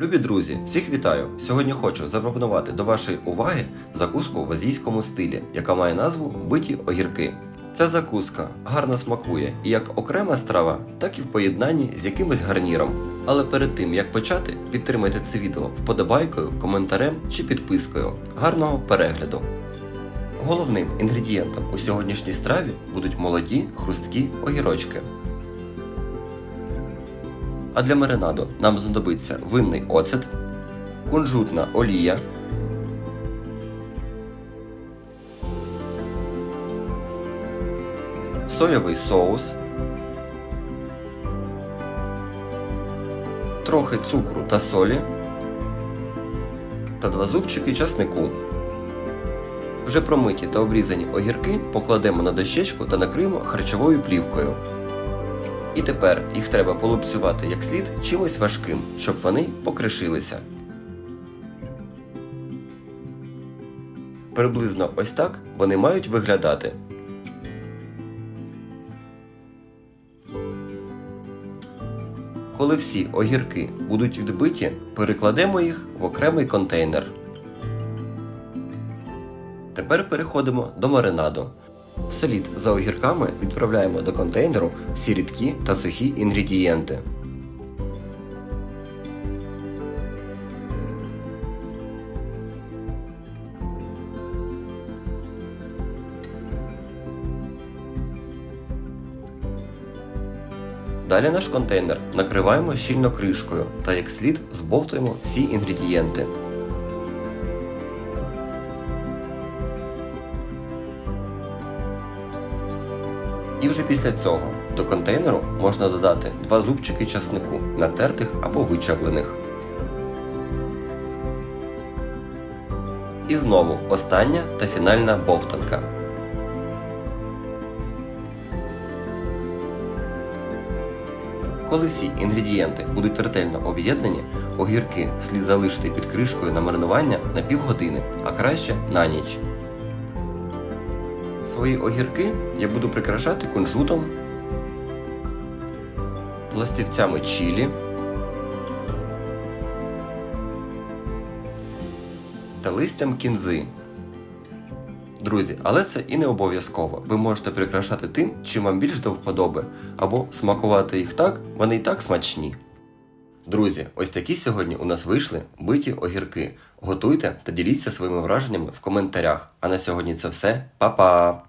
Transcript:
Любі друзі, всіх вітаю! Сьогодні хочу запропонувати до вашої уваги закуску в азійському стилі, яка має назву биті огірки. Ця закуска гарно смакує і як окрема страва, так і в поєднанні з якимось гарніром. Але перед тим як почати, підтримайте це відео вподобайкою, коментарем чи підпискою. Гарного перегляду! Головним інгредієнтом у сьогоднішній страві будуть молоді хрусткі огірочки. А для маринаду нам знадобиться винний оцет, кунжутна олія, соєвий соус, трохи цукру та солі та два зубчики часнику. Вже промиті та обрізані огірки покладемо на дощечку та накриємо харчовою плівкою. І тепер їх треба полупцювати як слід чимось важким, щоб вони покришилися. Приблизно ось так вони мають виглядати. Коли всі огірки будуть відбиті, перекладемо їх в окремий контейнер. Тепер переходимо до маринаду. Вслід за огірками відправляємо до контейнеру всі рідкі та сухі інгредієнти. Далі наш контейнер накриваємо щільно кришкою та як слід збовтуємо всі інгредієнти. І вже після цього до контейнеру можна додати два зубчики часнику, натертих або вичавлених. І знову остання та фінальна бовтанка. Коли всі інгредієнти будуть ретельно об'єднані, огірки слід залишити під кришкою на маринування на півгодини, а краще на ніч. Свої огірки я буду прикрашати кунжутом, пластівцями чілі та листям кінзи. Друзі, але це і не обов'язково. Ви можете прикрашати тим, чим вам більш до вподоби, або смакувати їх так, вони і так смачні. Друзі, ось такі сьогодні у нас вийшли биті огірки. Готуйте та діліться своїми враженнями в коментарях. А на сьогодні це все. Па-па!